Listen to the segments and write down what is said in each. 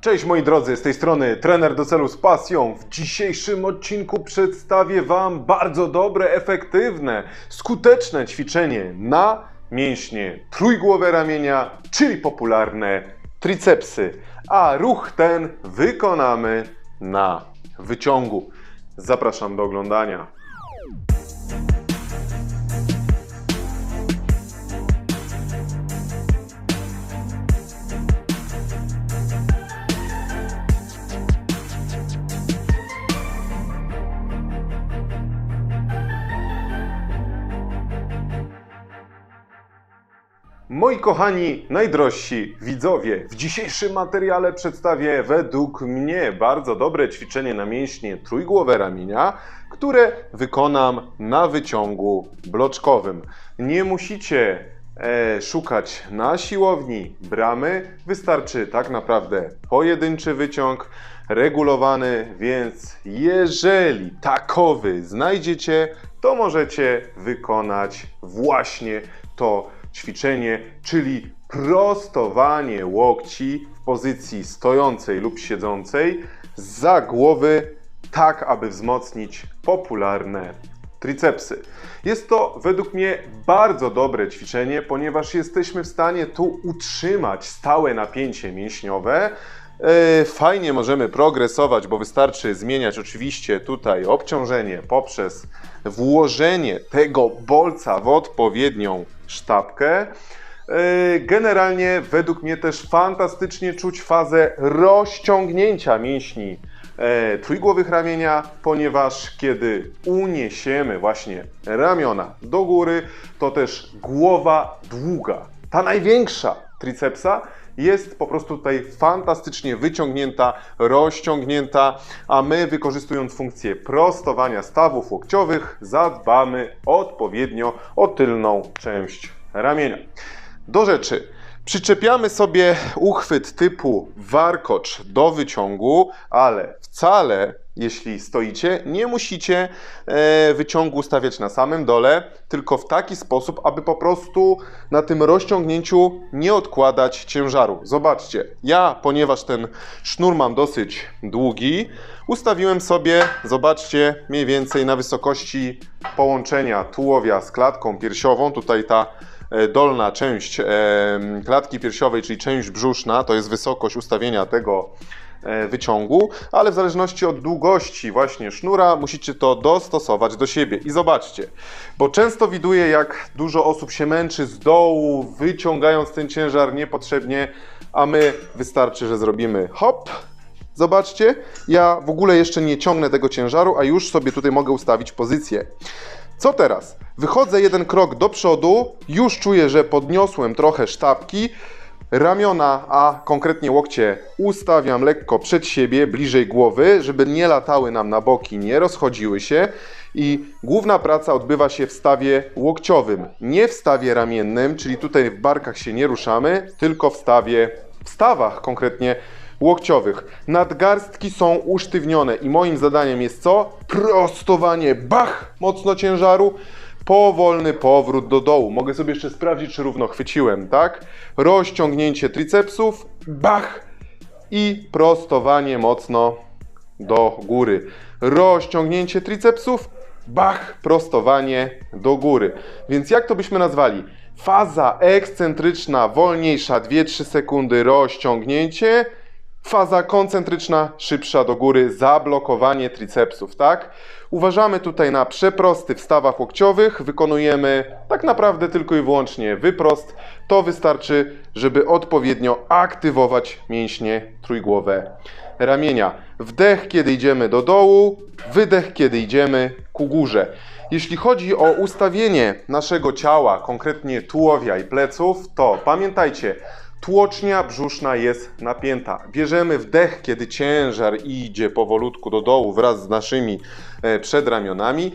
Cześć moi drodzy, z tej strony trener do celu z pasją. W dzisiejszym odcinku przedstawię Wam bardzo dobre, efektywne, skuteczne ćwiczenie na mięśnie trójgłowe ramienia, czyli popularne tricepsy. A ruch ten wykonamy na wyciągu. Zapraszam do oglądania. Moi kochani, najdrożsi widzowie, w dzisiejszym materiale przedstawię według mnie bardzo dobre ćwiczenie na mięśnie trójgłowe ramienia, które wykonam na wyciągu bloczkowym. Nie musicie e, szukać na siłowni bramy, wystarczy tak naprawdę pojedynczy wyciąg regulowany, więc jeżeli takowy znajdziecie, to możecie wykonać właśnie to ćwiczenie, czyli prostowanie łokci w pozycji stojącej lub siedzącej za głowy, tak aby wzmocnić popularne tricepsy. Jest to według mnie bardzo dobre ćwiczenie, ponieważ jesteśmy w stanie tu utrzymać stałe napięcie mięśniowe. E, Fajnie możemy progresować, bo wystarczy zmieniać oczywiście tutaj obciążenie poprzez włożenie tego bolca w odpowiednią sztabkę. E, Generalnie według mnie też fantastycznie czuć fazę rozciągnięcia mięśni e, trójgłowych ramienia, ponieważ kiedy uniesiemy właśnie ramiona do góry, to też głowa długa, ta największa tricepsa jest po prostu tutaj fantastycznie wyciągnięta, rozciągnięta, a my wykorzystując funkcję prostowania stawów łokciowych zadbamy odpowiednio o tylną część ramienia. Do rzeczy. Przyczepiamy sobie uchwyt typu warkocz do wyciągu, ale wcale, jeśli stoicie, nie musicie e, wyciągu stawiać na samym dole, tylko w taki sposób, aby po prostu na tym rozciągnięciu nie odkładać ciężaru. Zobaczcie, ja, ponieważ ten sznur mam dosyć długi, ustawiłem sobie, zobaczcie, mniej więcej na wysokości połączenia tułowia z klatką piersiową. Tutaj ta e, dolna część e, klatki piersiowej, czyli część brzuszna, to jest wysokość ustawienia tego wyciągu, ale w zależności od długości właśnie sznura musicie to dostosować do siebie. I zobaczcie, bo często widuję, jak dużo osób się męczy z dołu, wyciągając ten ciężar niepotrzebnie, a my wystarczy, że zrobimy hop, Zobaczcie, ja w ogóle jeszcze nie ciągnę tego ciężaru, a już sobie tutaj mogę ustawić pozycję. Co teraz? Wychodzę jeden krok do przodu, już czuję, że podniosłem trochę sztabki, ramiona, a konkretnie łokcie ustawiam lekko przed siebie, bliżej głowy, żeby nie latały nam na boki, nie rozchodziły się. I główna praca odbywa się w stawie łokciowym, nie w stawie ramiennym, czyli tutaj w barkach się nie ruszamy, tylko w stawie, w stawach konkretnie łokciowych. Nadgarstki są usztywnione i moim zadaniem jest co? Prostowanie, bach, mocno ciężaru, powolny powrót do dołu. Mogę sobie jeszcze sprawdzić, czy równo chwyciłem, tak? Rozciągnięcie tricepsów, bach i prostowanie mocno do góry. Rozciągnięcie tricepsów, bach, prostowanie do góry. Więc jak to byśmy nazwali? Faza ekscentryczna, wolniejsza, 2-3 sekundy, rozciągnięcie. Faza koncentryczna, szybsza do góry, zablokowanie tricepsów, tak? Uważamy tutaj na przeprosty w stawach łokciowych, wykonujemy tak naprawdę tylko i wyłącznie wyprost. To wystarczy, żeby odpowiednio aktywować mięśnie trójgłowe ramienia. Wdech, kiedy idziemy do dołu, wydech, kiedy idziemy ku górze. Jeśli chodzi o ustawienie naszego ciała, konkretnie tułowia i pleców, to pamiętajcie, Tłocznia brzuszna jest napięta. Bierzemy wdech, kiedy ciężar idzie powolutku do dołu wraz z naszymi e, przedramionami.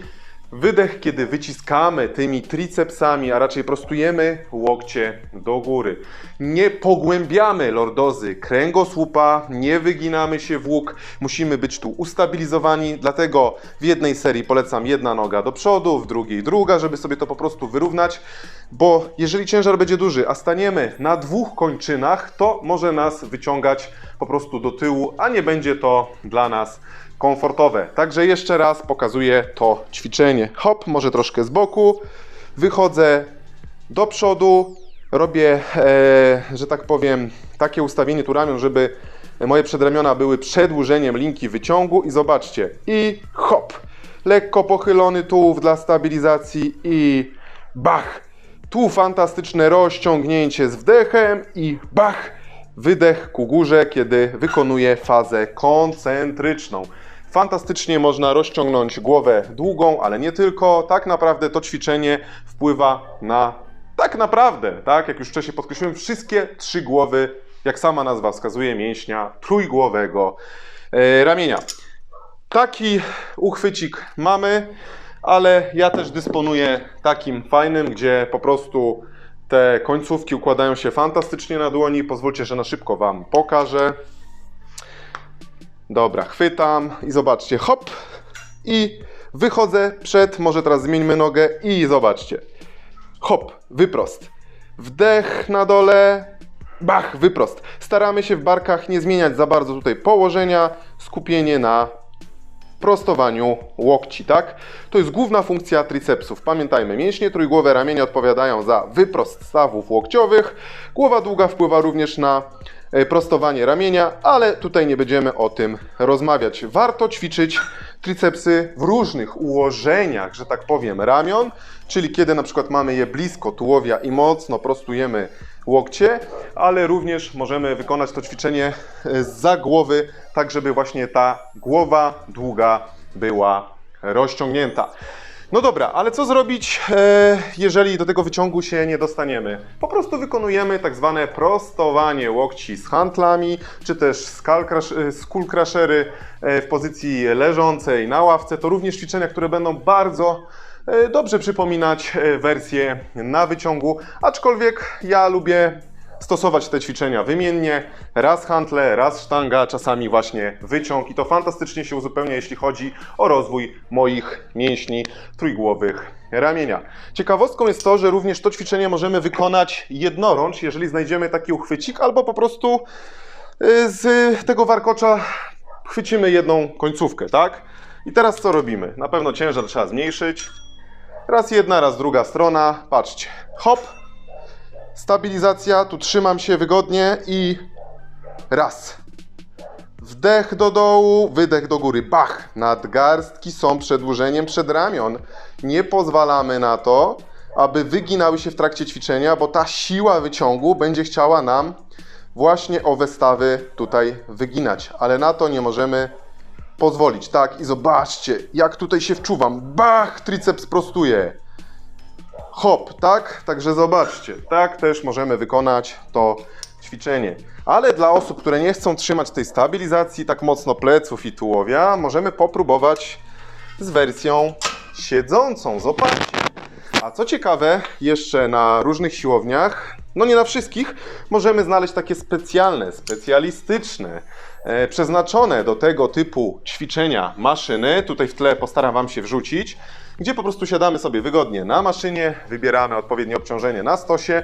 Wydech, kiedy wyciskamy tymi tricepsami, a raczej prostujemy łokcie do góry. Nie pogłębiamy lordozy kręgosłupa, nie wyginamy się w łuk. Musimy być tu ustabilizowani, dlatego w jednej serii polecam jedna noga do przodu, w drugiej druga, żeby sobie to po prostu wyrównać. bo jeżeli ciężar będzie duży, a staniemy na dwóch kończynach, to może nas wyciągać po prostu do tyłu, a nie będzie to dla nas komfortowe. Także jeszcze raz pokazuję to ćwiczenie. Hop, może troszkę z boku, wychodzę do przodu, robię, e, że tak powiem, takie ustawienie tu ramion, żeby moje przedramiona były przedłużeniem linki wyciągu. I zobaczcie, i hop, lekko pochylony tułów dla stabilizacji i bach, tu fantastyczne rozciągnięcie z wdechem i bach, wydech ku górze, kiedy wykonuję fazę koncentryczną. Fantastycznie można rozciągnąć głowę długą, ale nie tylko. Tak naprawdę to ćwiczenie wpływa na tak naprawdę, tak jak już wcześniej podkreśliłem, wszystkie trzy głowy, jak sama nazwa wskazuje, mięśnia trójgłowego e, ramienia. Taki uchwycik mamy, ale ja też dysponuję takim fajnym, gdzie po prostu te końcówki układają się fantastycznie na dłoni. Pozwólcie, że na szybko Wam pokażę. Dobra, chwytam i zobaczcie, hop i wychodzę przed, może teraz zmieńmy nogę i zobaczcie. Hop, wyprost. Wdech na dole, bach, wyprost. Staramy się w barkach nie zmieniać za bardzo tutaj położenia, skupienie na prostowaniu łokci, tak? To jest główna funkcja tricepsów. Pamiętajmy, mięśnie trójgłowe ramienia odpowiadają za wyprost stawów łokciowych. Głowa długa wpływa również na prostowanie ramienia, ale tutaj nie będziemy o tym rozmawiać. Warto ćwiczyć tricepsy w różnych ułożeniach, że tak powiem, ramion, czyli kiedy na przykład mamy je blisko tułowia i mocno prostujemy łokcie, ale również możemy wykonać to ćwiczenie za głowy, tak żeby właśnie ta głowa długa była rozciągnięta. No dobra, ale co zrobić, e, jeżeli do tego wyciągu się nie dostaniemy? Po prostu wykonujemy tak zwane prostowanie łokci z hantlami, czy też skull crush- e, crushery e, w pozycji leżącej na ławce. To również ćwiczenia, które będą bardzo dobrze przypominać wersję na wyciągu, aczkolwiek ja lubię stosować te ćwiczenia wymiennie, raz hantle, raz sztanga, czasami właśnie wyciąg i to fantastycznie się uzupełnia, jeśli chodzi o rozwój moich mięśni trójgłowych ramienia. Ciekawostką jest to, że również to ćwiczenie możemy wykonać jednorącz, jeżeli znajdziemy taki uchwycik, albo po prostu y, z tego warkocza chwycimy jedną końcówkę, tak? I teraz co robimy? Na pewno ciężar trzeba zmniejszyć. Raz jedna, raz druga strona. Patrzcie. Hop, Stabilizacja, tu trzymam się wygodnie i raz. Wdech do dołu, wydech do góry. Bach! Nadgarstki są przedłużeniem przedramion. Nie pozwalamy na to, aby wyginały się w trakcie ćwiczenia, bo ta siła wyciągu będzie chciała nam właśnie owe stawy tutaj wyginać, ale na to nie możemy pozwolić. Tak, i zobaczcie, jak tutaj się wczuwam. Bach! Triceps prostuje hop, tak? Także zobaczcie, tak też możemy wykonać to ćwiczenie. Ale dla osób, które nie chcą trzymać tej stabilizacji tak mocno pleców i tułowia, możemy popróbować z wersją siedzącą. Zobaczcie. A co ciekawe, jeszcze na różnych siłowniach, no nie na wszystkich, możemy znaleźć takie specjalne, specjalistyczne, e, przeznaczone do tego typu ćwiczenia maszyny. Tutaj w tle postaram Wam się wrzucić, gdzie po prostu siadamy sobie wygodnie na maszynie, wybieramy odpowiednie obciążenie na stosie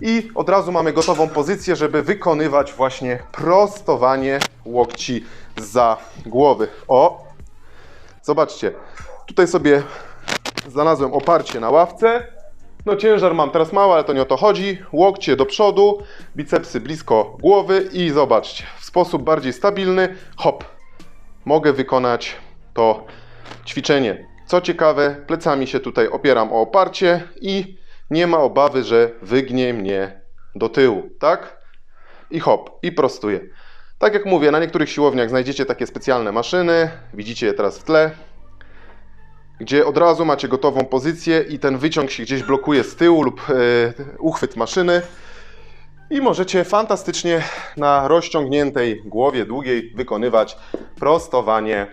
i od razu mamy gotową pozycję, żeby wykonywać właśnie prostowanie łokci za głowy. O, zobaczcie, tutaj sobie znalazłem oparcie na ławce. No ciężar mam teraz mały, ale to nie o to chodzi. Łokcie do przodu, bicepsy blisko głowy i zobaczcie, w sposób bardziej stabilny, hop, mogę wykonać to ćwiczenie. Co ciekawe, plecami się tutaj opieram o oparcie i nie ma obawy, że wygnie mnie do tyłu, tak? I hop, i prostuję. Tak jak mówię, na niektórych siłowniach znajdziecie takie specjalne maszyny, widzicie je teraz w tle, gdzie od razu macie gotową pozycję i ten wyciąg się gdzieś blokuje z tyłu lub e, uchwyt maszyny i możecie fantastycznie na rozciągniętej głowie długiej wykonywać prostowanie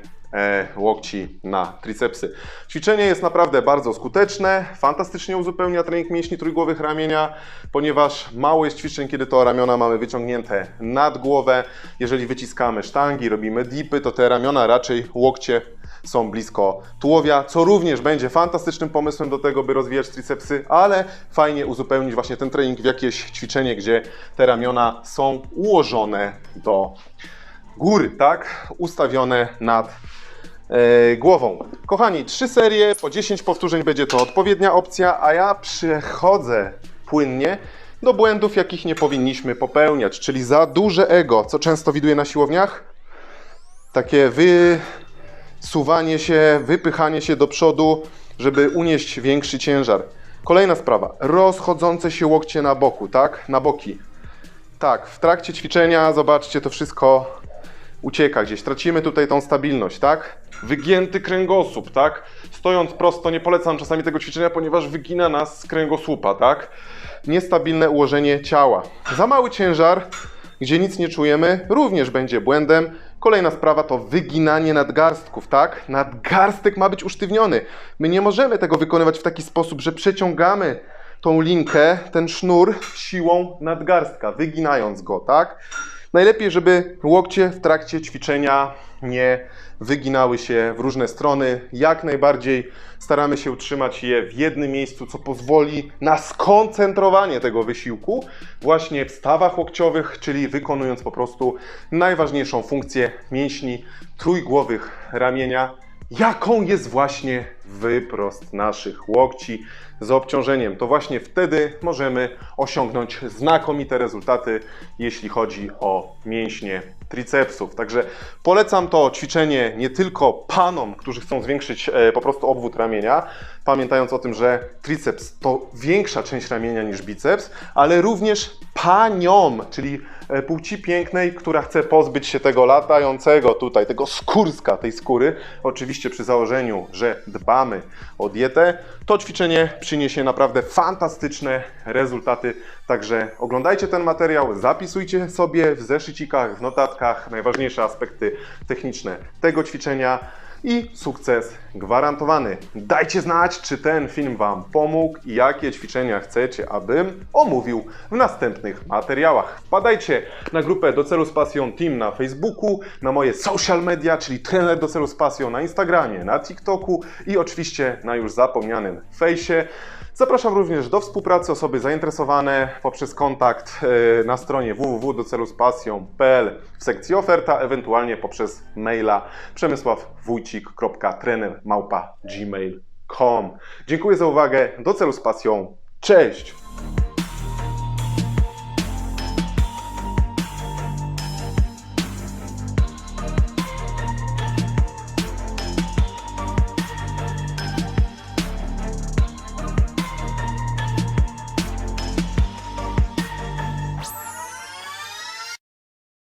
łokci na tricepsy. Ćwiczenie jest naprawdę bardzo skuteczne, fantastycznie uzupełnia trening mięśni trójgłowych ramienia, ponieważ mało jest ćwiczeń, kiedy to ramiona mamy wyciągnięte nad głowę. Jeżeli wyciskamy sztangi, robimy dipy, to te ramiona raczej łokcie są blisko tułowia, co również będzie fantastycznym pomysłem do tego, by rozwijać tricepsy, ale fajnie uzupełnić właśnie ten trening w jakieś ćwiczenie, gdzie te ramiona są ułożone do góry, tak? Ustawione nad e, głową. Kochani, trzy serie, po 10 powtórzeń będzie to odpowiednia opcja, a ja przechodzę płynnie do błędów, jakich nie powinniśmy popełniać, czyli za duże ego, co często widuję na siłowniach. Takie wysuwanie się, wypychanie się do przodu, żeby unieść większy ciężar. Kolejna sprawa, rozchodzące się łokcie na boku, tak? Na boki. Tak, w trakcie ćwiczenia, zobaczcie, to wszystko ucieka gdzieś. Tracimy tutaj tą stabilność, tak? Wygięty kręgosłup, tak? Stojąc prosto, nie polecam czasami tego ćwiczenia, ponieważ wygina nas z kręgosłupa, tak? Niestabilne ułożenie ciała. Za mały ciężar, gdzie nic nie czujemy, również będzie błędem. Kolejna sprawa to wyginanie nadgarstków, tak? Nadgarstek ma być usztywniony. My nie możemy tego wykonywać w taki sposób, że przeciągamy tą linkę, ten sznur siłą nadgarstka, wyginając go, tak? Najlepiej, żeby łokcie w trakcie ćwiczenia nie wyginały się w różne strony. Jak najbardziej staramy się utrzymać je w jednym miejscu, co pozwoli na skoncentrowanie tego wysiłku właśnie w stawach łokciowych, czyli wykonując po prostu najważniejszą funkcję mięśni trójgłowych ramienia, jaką jest właśnie wyprost naszych łokci z obciążeniem. To właśnie wtedy możemy osiągnąć znakomite rezultaty, jeśli chodzi o mięśnie tricepsów. Także polecam to ćwiczenie nie tylko panom, którzy chcą zwiększyć e, po prostu obwód ramienia, pamiętając o tym, że triceps to większa część ramienia niż biceps, ale również paniom, czyli e, płci pięknej, która chce pozbyć się tego latającego tutaj, tego skórska, tej skóry, oczywiście przy założeniu, że dbamy o dietę, to ćwiczenie przyniesie naprawdę fantastyczne rezultaty. Także oglądajcie ten materiał, zapisujcie sobie w zeszycikach, w notatkach najważniejsze aspekty techniczne tego ćwiczenia i sukces gwarantowany. Dajcie znać, czy ten film Wam pomógł i jakie ćwiczenia chcecie, abym omówił w następnych materiałach. Wpadajcie na grupę Do Celu z Pasją Team na Facebooku, na moje social media, czyli trener Do Celu z Pasją na Instagramie, na TikToku i oczywiście na już zapomnianym fejsie. Zapraszam również do współpracy osoby zainteresowane poprzez kontakt e, na stronie www.doceluspasją.pl w sekcji oferta, ewentualnie poprzez maila przemysławwójcik.trener.gmail.com Dziękuję za uwagę. Do celu z pasją. Cześć!